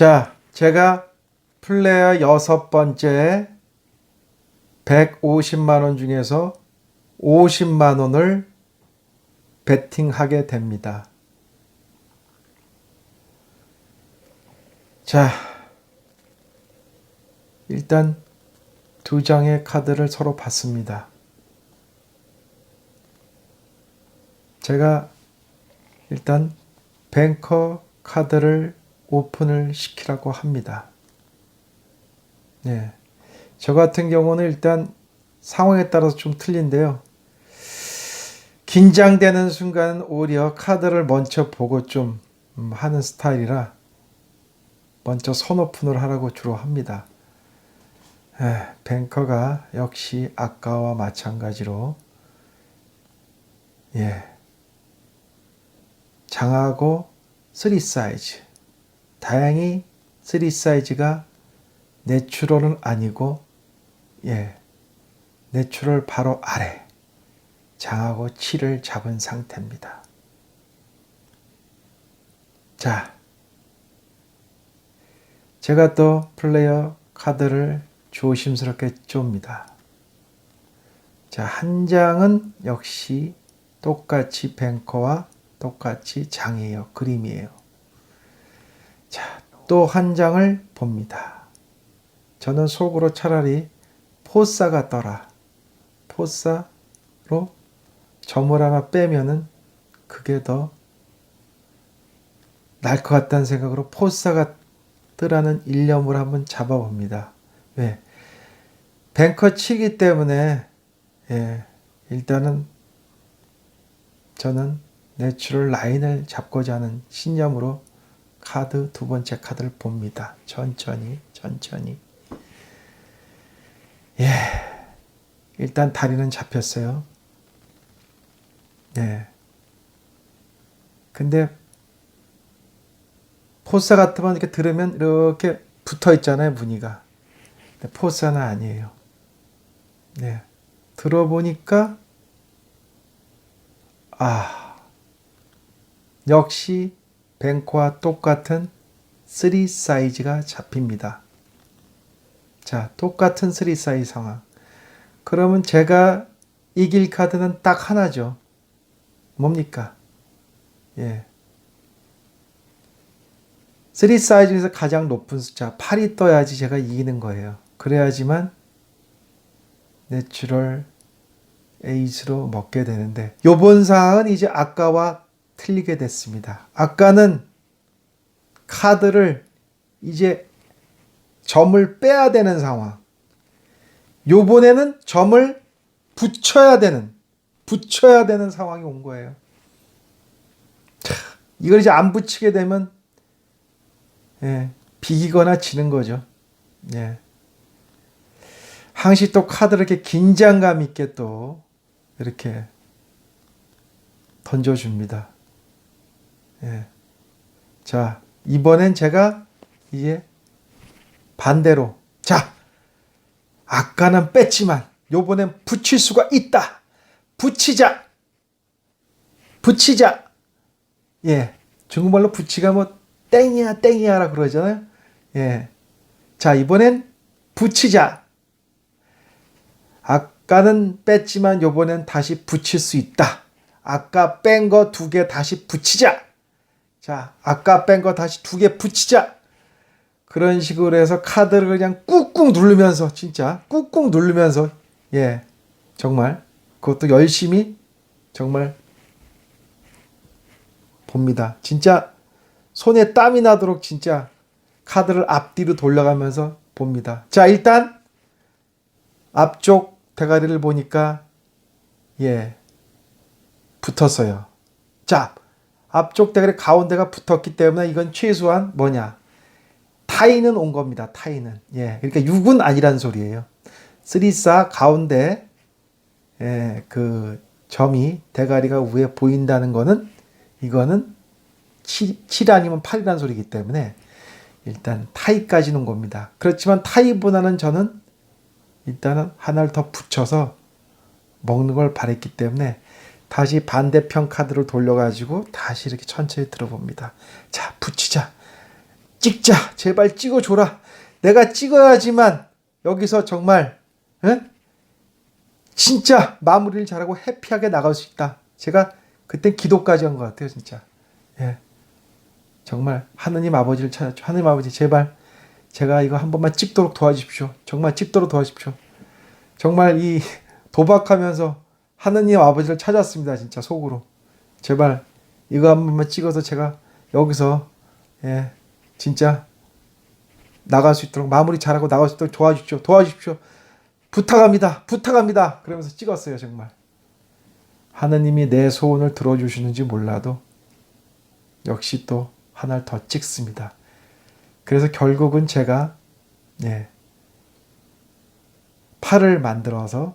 자, 제가 플레이어 여섯 번째 150만 원 중에서 50만 원을 베팅하게 됩니다. 자, 일단 두 장의 카드를 서로 봤습니다. 제가 일단 뱅커 카드를 오픈을 시키라고 합니다. 네. 저 같은 경우는 일단 상황에 따라서 좀 틀린데요. 긴장되는 순간 오히려 카드를 먼저 보고 좀 음, 하는 스타일이라 먼저 선오픈을 하라고 주로 합니다. 에, 뱅커가 역시 아까와 마찬가지로 예 장하고 3 사이즈 다행히 3 사이즈가 내추럴은 아니고 예 내추럴 바로 아래 장하고 7을 잡은 상태입니다. 자, 제가 또 플레이어 카드를 조심스럽게 쫌니다. 자, 한 장은 역시 똑같이 뱅커와 똑같이 장이에요. 그림이에요. 자, 또 한 장을 봅니다. 저는 속으로 차라리 포사가 떠라. 포사로 점을 하나 빼면은 그게 더 날 것 같다는 생각으로 포사가 뜨라는 일념을 한번 잡아봅니다. 왜? 뱅커 치기 때문에 예, 일단은 저는 내추럴 라인을 잡고자 하는 신념으로 카드 두 번째 카드를 봅니다. 천천히 천천히 예 일단 다리는 잡혔어요. 네. 근데 포사 같으면 이렇게 들으면 이렇게 붙어 있잖아요, 무늬가. 근데 포사는 아니에요. 네. 들어보니까, 아, 역시 뱅코와 똑같은 3 사이즈가 잡힙니다. 자, 똑같은 3 사이즈 상황. 그러면 제가 이길 카드는 딱 하나죠. 뭡니까? 예. 3 사이즈에서 가장 높은 숫자 8이 떠야지 제가 이기는 거예요. 그래야지만 내추럴 에이스로 먹게 되는데 요번 사항은 이제 아까와 틀리게 됐습니다. 아까는 카드를 이제 점을 빼야 되는 상황. 요번에는 점을 붙여야 되는 붙여야 되는 상황이 온 거예요. 차, 이걸 이제 안 붙이게 되면 예, 비기거나 지는 거죠. 예. 항시 또 카드를 이렇게 긴장감 있게 또 이렇게 던져줍니다. 예. 자, 이번엔 제가 이제 반대로. 자, 아까는 뺐지만 요번엔 붙일 수가 있다. 붙이자. 붙이자. 예. 중국말로 붙이가 뭐 땡이야 땡이야라 그러잖아요. 예. 자, 이번엔 붙이자. 아까는 뺐지만 요번엔 다시 붙일 수 있다. 아까 뺀 거 두 개 다시 붙이자. 자, 아까 뺀 거 다시 두 개 붙이자. 그런 식으로 해서 카드를 그냥 꾹꾹 누르면서 진짜 꾹꾹 누르면서 예. 정말 그것도 열심히 정말 봅니다. 진짜 손에 땀이 나도록 진짜 카드를 앞뒤로 돌려가면서 봅니다. 자, 일단 앞쪽 대가리를 보니까 예. 붙었어요. 자, 앞쪽 대가리 가운데가 붙었기 때문에 이건 최소한 뭐냐? 타이는 온 겁니다. 타이는. 예. 그러니까 6은 아니란 소리예요. 3사 가운데 예, 그 점이 대가리가 위에 보인다는 거는 이거는 7, 7 아니면 8이라는 소리이기 때문에 일단 타이까지는 겁니다. 그렇지만 타이보다는 저는 일단은 하나를 더 붙여서 먹는 걸 바랬기 때문에 다시 반대편 카드를 돌려가지고 다시 이렇게 천천히 들어봅니다. 자, 붙이자. 찍자. 제발 찍어줘라. 내가 찍어야지만 여기서 정말 응? 진짜 마무리를 잘하고 해피하게 나갈 수 있다. 제가 그때 기도까지 한 것 같아요, 진짜. 예. 정말 하느님 아버지를 찾았죠. 하느님 아버지 제발 제가 이거 한 번만 찍도록 도와주십시오. 정말 찍도록 도와주십시오. 정말 이 도박하면서 하느님 아버지를 찾았습니다. 진짜 속으로. 제발 이거 한 번만 찍어서 제가 여기서 예 진짜 나갈 수 있도록 마무리 잘하고 나갈 수 있도록 도와주십시오. 도와주십시오. 부탁합니다. 부탁합니다. 그러면서 찍었어요, 정말. 하느님이 내 소원을 들어주시는지 몰라도 역시 또 하나를 더 찍습니다. 그래서 결국은 제가 예, 팔을 만들어서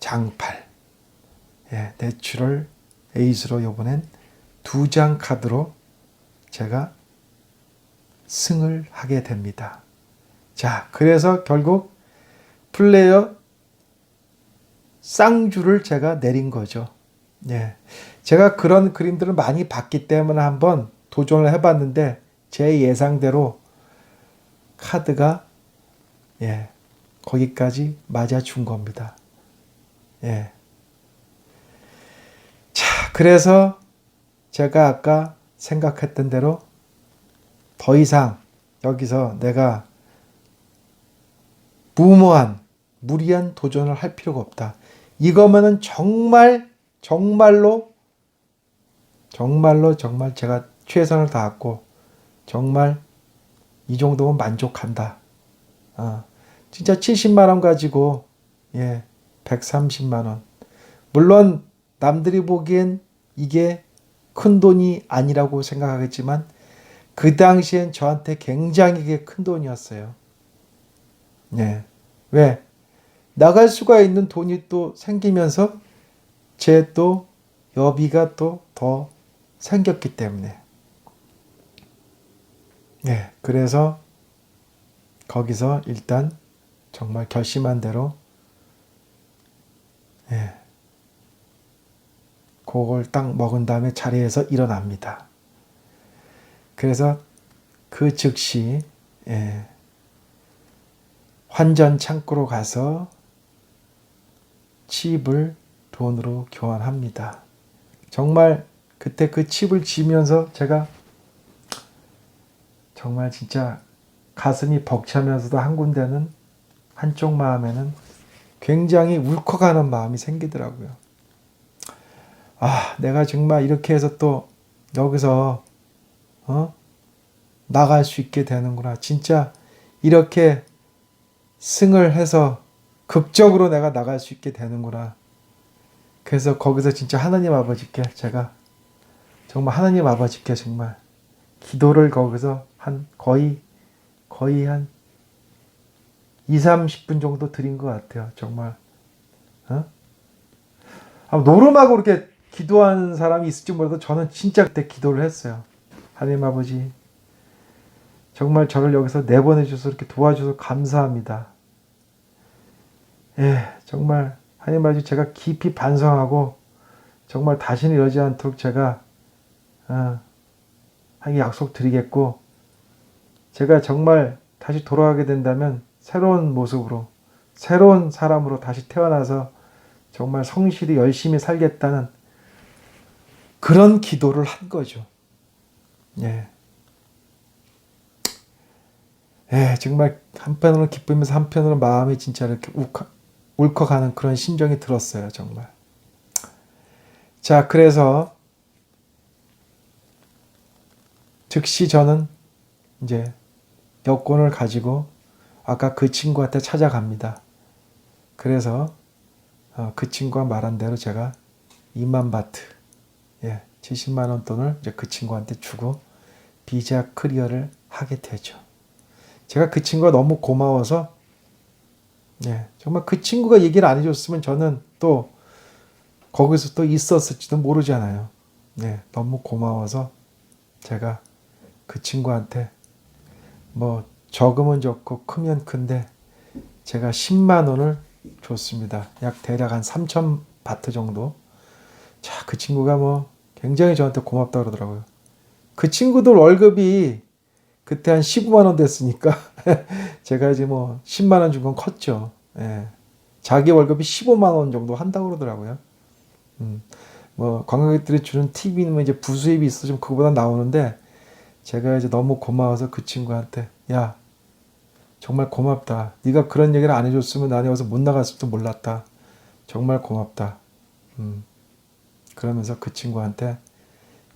장팔, 예, 내추럴 에이스로 이번엔 두 장 카드로 제가 승을 하게 됩니다. 자, 그래서 결국 플레이어 쌍주를 제가 내린 거죠. 예. 제가 그런 그림들을 많이 봤기 때문에 한번 도전을 해봤는데 제 예상대로 카드가 예 거기까지 맞아준 겁니다. 예. 자 그래서 제가 아까 생각했던 대로 더 이상 여기서 내가 무모한 무리한 도전을 할 필요가 없다. 이거면은 정말 정말로 정말로 정말 제가 최선을 다했고 정말 이 정도면 만족한다. 아, 진짜 70만 원 가지고 예, 130만 원. 물론 남들이 보기엔 이게 큰 돈이 아니라고 생각하겠지만 그 당시엔 저한테 굉장히 큰 돈이었어요. 예. 왜? 나갈 수가 있는 돈이 또 생기면서 제 또 여비가 또 더 생겼기 때문에. 예, 그래서 거기서 일단 정말 결심한 대로 예, 그걸 딱 먹은 다음에 자리에서 일어납니다. 그래서 그 즉시 예, 환전 창고로 가서 칩을 돈으로 교환합니다. 정말 그때 그 칩을 지면서 제가 정말 진짜 가슴이 벅차면서도 한 군데는 한쪽 마음에는 굉장히 울컥하는 마음이 생기더라고요. 아, 내가 정말 이렇게 해서 또 여기서 어? 나갈 수 있게 되는구나. 진짜 이렇게 승을 해서 극적으로 내가 나갈 수 있게 되는구나. 그래서 거기서 진짜 하나님 아버지께 제가 정말 하나님 아버지께 정말 기도를 거기서 한 거의 거의 한 2, 30분 정도 드린 것 같아요. 정말. 어? 아, 노름하고 이렇게 기도하는 사람이 있을지 몰라도 저는 진짜 그때 기도를 했어요. 하나님 아버지, 정말 저를 여기서 내보내 주셔서 이렇게 도와주셔서 감사합니다. 예, 정말 하나님 아버지 제가 깊이 반성하고 정말 다시는 이러지 않도록 제가 어, 하기 약속 드리겠고 제가 정말 다시 돌아가게 된다면 새로운 모습으로 새로운 사람으로 다시 태어나서 정말 성실히 열심히 살겠다는 그런 기도를 한 거죠. 예. 예, 정말 한편으로는 기쁘면서 한편으로는 마음이 진짜 이렇게 욱하, 울컥하는 그런 심정이 들었어요, 정말. 자, 그래서 즉시 저는 이제 여권을 가지고 아까 그 친구한테 찾아갑니다. 그래서 어, 그 친구가 말한 대로 제가 2만 바트, 예, 70만 원 돈을 이제 그 친구한테 주고 비자 클리어를 하게 되죠. 제가 그 친구가 너무 고마워서 예, 정말 그 친구가 얘기를 안 해줬으면 저는 또 거기서 또 있었을지도 모르잖아요. 네, 너무 고마워서 제가 그 친구한테 뭐 적으면 적고 크면 큰데 제가 10만 원을 줬습니다. 약 대략 한 3천 바트 정도. 자, 그 친구가 뭐 굉장히 저한테 고맙다 그러더라고요. 그 친구들 월급이 그때 한 15만 원 됐으니까 제가 이제 뭐 10만 원 준 건 컸죠. 예. 자기 월급이 15만 원 정도 한다고 그러더라고요. 음. 뭐 관광객들이 주는 팁이면 이제 부수입이 있어 좀 그거보다 나오는데 제가 이제 너무 고마워서 그 친구한테 야 정말 고맙다. 네가 그런 얘기를 안 해줬으면 나는 여기서 못 나갔을지도 몰랐다. 정말 고맙다. 음. 그러면서 그 친구한테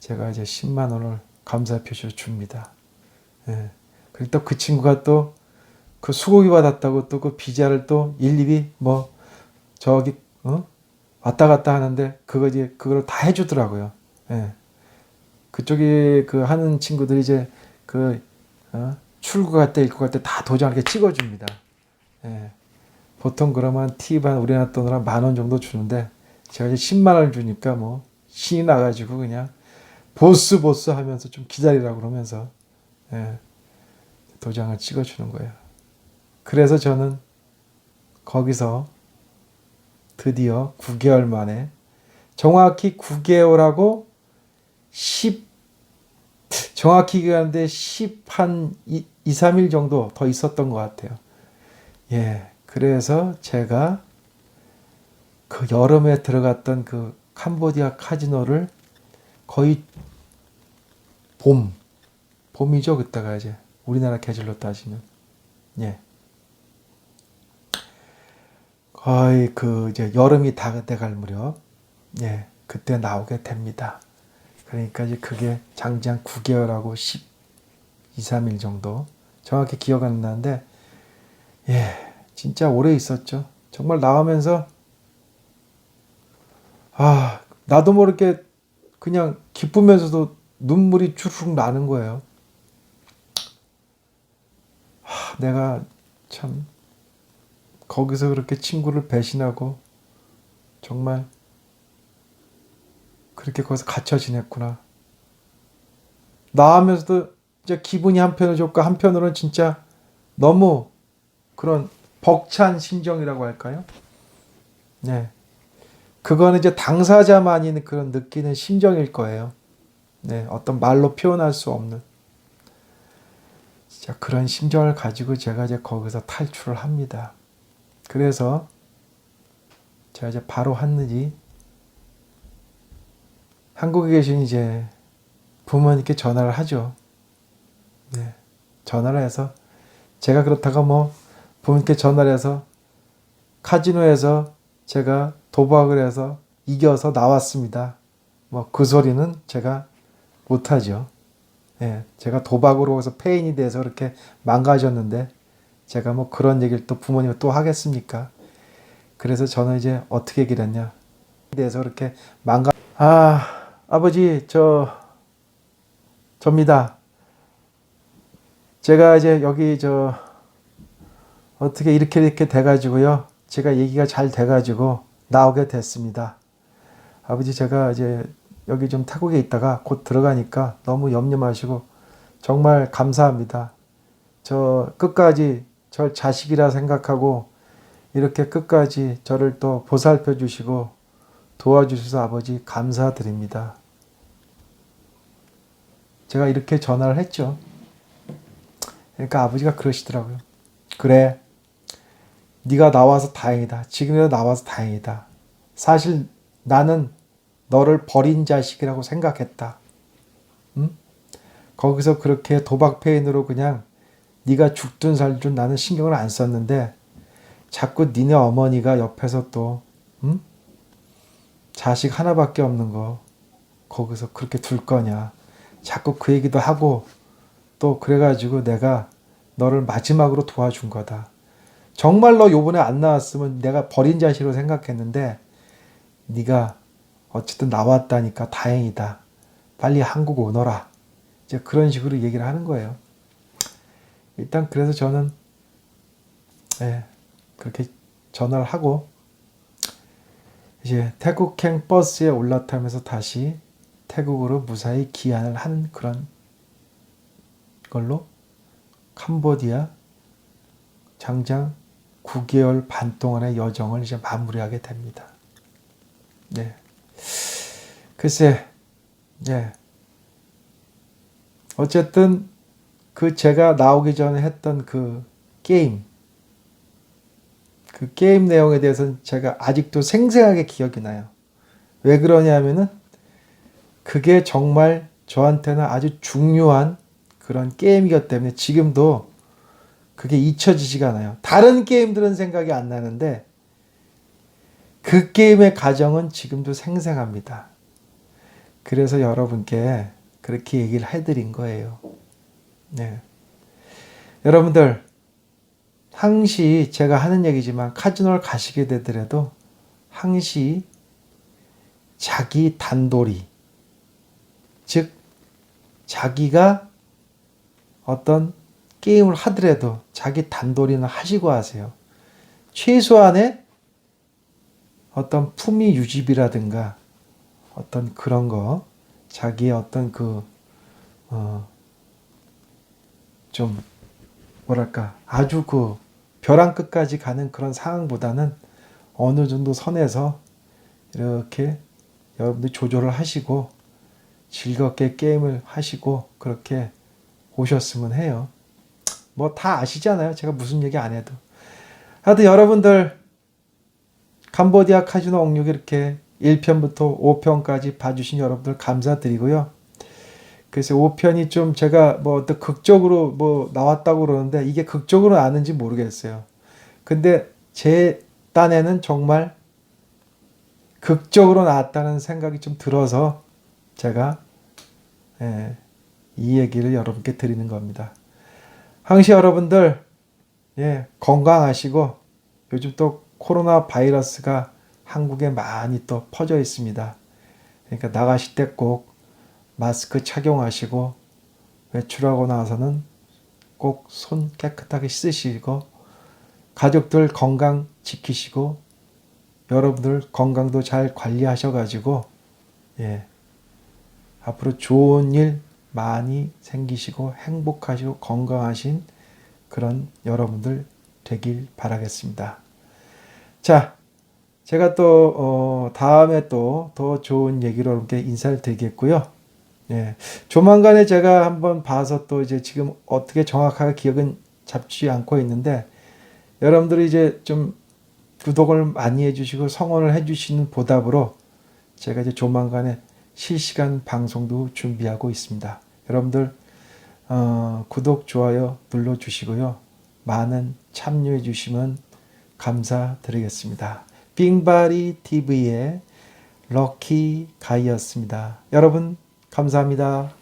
제가 이제 10만 원을 감사 표시로 줍니다. 예. 그리고 또 그 친구가 또 그 수고비 받았다고 또 그 비자를 또 일일이 뭐 저기 어? 왔다 갔다 하는데 그거 이제 그걸 다 해주더라고요. 예. 그쪽에 그 하는 친구들이 이제 그 어? 출국할 때 입국할 때 다 도장 이렇게 찍어줍니다. 예. 보통 그러면 팁 한 우리나라 돈으로 한 만 원 정도 주는데 제가 이제 10만 원을 주니까 뭐 신이 나가지고 그냥 보스 보스 하면서 좀 기다리라고 그러면서 예. 도장을 찍어주는 거예요. 그래서 저는 거기서 드디어 9개월 만에 정확히 9개월하고 10 정확히 기간인데 10한 2, 2, 3일 정도 더 있었던 것 같아요. 예. 그래서 제가 그 여름에 들어갔던 그 캄보디아 카지노를 거의 봄, 봄이죠. 그때가 이제 우리나라 계절로 따지면. 예. 거의 그 이제 여름이 다 돼갈 무렵, 예, 그때 나오게 됩니다. 그러니까 이제 그게 장장 9개월하고 10, 2, 3일 정도. 정확히 기억 안 나는데, 예, 진짜 오래 있었죠. 정말 나오면서, 아, 나도 모르게 그냥 기쁘면서도 눈물이 주르륵 나는 거예요. 하, 내가 참 거기서 그렇게 친구를 배신하고 정말 그렇게 거기서 갇혀 지냈구나. 나 하면서도 이제 기분이 한편으로 좋고 한편으로는 진짜 너무 그런 벅찬 심정이라고 할까요? 네. 그거는 이제 당사자만이 그런 느끼는 심정일 거예요. 네. 어떤 말로 표현할 수 없는. 진짜 그런 심정을 가지고 제가 이제 거기서 탈출을 합니다. 그래서 제가 이제 바로 하늘이 한국에 계신 이제 부모님께 전화를 하죠. 네. 전화를 해서 제가 그렇다가 뭐 부모님께 전화를 해서 카지노에서 제가 도박을 해서 이겨서 나왔습니다. 뭐 그 소리는 제가 못하죠. 예, 제가 도박으로 해서 페인이 돼서 그렇게 망가졌는데 제가 뭐 그런 얘기를 또 부모님을 또 하겠습니까? 그래서 저는 이제 어떻게 얘기를 했냐. 돼서 그렇게 망가, 아, 아버지, 저, 접니다. 제가 이제 여기 저, 어떻게 이렇게 이렇게 돼가지고요. 제가 얘기가 잘 돼가지고 나오게 됐습니다. 아버지, 제가 이제 여기 좀 타국에 있다가 곧 들어가니까 너무 염려 마시고 정말 감사합니다. 저 끝까지 절 자식이라 생각하고 이렇게 끝까지 저를 또 보살펴 주시고 도와주셔서 아버지 감사드립니다. 제가 이렇게 전화를 했죠. 그러니까 아버지가 그러시더라고요. 그래. 네가 나와서 다행이다. 지금이라도 나와서 다행이다. 사실 나는 너를 버린 자식이라고 생각했다. 응? 거기서 그렇게 도박 페인으로 그냥 네가 죽든 살든 나는 신경을 안 썼는데 자꾸 니네 어머니가 옆에서 또 응? 자식 하나밖에 없는 거 거기서 그렇게 둘 거냐 자꾸 그 얘기도 하고 또 그래가지고 내가 너를 마지막으로 도와준 거다. 정말 너 요번에 안 나왔으면 내가 버린 자식으로 생각했는데 네가 어쨌든 나왔다니까 다행이다. 빨리 한국 오너라. 이제 그런 식으로 얘기를 하는 거예요. 일단 그래서 저는 예, 그렇게 전화를 하고 이제 태국행 버스에 올라타면서 다시 태국으로 무사히 귀환을 한 그런 걸로 캄보디아 장장 9개월 반 동안의 여정을 이제 마무리하게 됩니다. 네. 글쎄, 예. 어쨌든 그 제가 나오기 전에 했던 그 게임 그 게임 내용에 대해서는 제가 아직도 생생하게 기억이 나요. 왜 그러냐면은 그게 정말 저한테는 아주 중요한 그런 게임이기 때문에 지금도 그게 잊혀지지가 않아요. 다른 게임들은 생각이 안 나는데 그 게임의 가정은 지금도 생생합니다. 그래서 여러분께 그렇게 얘기를 해드린 거예요. 네. 여러분들, 항시 제가 하는 얘기지만 카지노를 가시게 되더라도 항시 자기 단돌이, 즉, 자기가 어떤 게임을 하더라도 자기 단돌이는 하시고 하세요. 최소한의 어떤 품위 유지비라든가 어떤 그런 거, 자기의 어떤 그, 어, 좀, 뭐랄까, 아주 그 벼랑 끝까지 가는 그런 상황보다는 어느 정도 선에서 이렇게 여러분들 조절을 하시고 즐겁게 게임을 하시고 그렇게 오셨으면 해요. 뭐 다 아시잖아요. 제가 무슨 얘기 안 해도. 하여튼 여러분들 캄보디아 카지노 옥육 이렇게 1편부터 5편까지 봐주신 여러분들 감사드리고요. 그래서 5편이 좀 제가 뭐 어떤 극적으로 뭐 나왔다고 그러는데 이게 극적으로 나는지 모르겠어요. 근데 제 딴에는 정말 극적으로 나왔다는 생각이 좀 들어서 제가 예, 이 얘기를 여러분께 드리는 겁니다. 항시 여러분들 예, 건강하시고 요즘 또 코로나 바이러스가 한국에 많이 또 퍼져 있습니다. 그러니까 나가실 때 꼭 마스크 착용하시고 외출하고 나서는 꼭 손 깨끗하게 씻으시고 가족들 건강 지키시고 여러분들 건강도 잘 관리하셔 가지고 예 앞으로 좋은 일 많이 생기시고 행복하시고 건강하신 그런 여러분들 되길 바라겠습니다. 자, 제가 또 어, 다음에 또 더 좋은 얘기로 여러분께 인사를 드리겠고요. 예, 조만간에 제가 한번 봐서 또 이제 지금 어떻게 정확하게 기억은 잡지 않고 있는데 여러분들이 이제 좀 구독을 많이 해주시고 성원을 해주시는 보답으로 제가 이제 조만간에 실시간 방송도 준비하고 있습니다. 여러분들 어, 구독 좋아요 눌러 주시고요. 많은 참여해 주시면 감사드리겠습니다. 빙바리 TV의 럭키 가이였습니다. 여러분 감사합니다.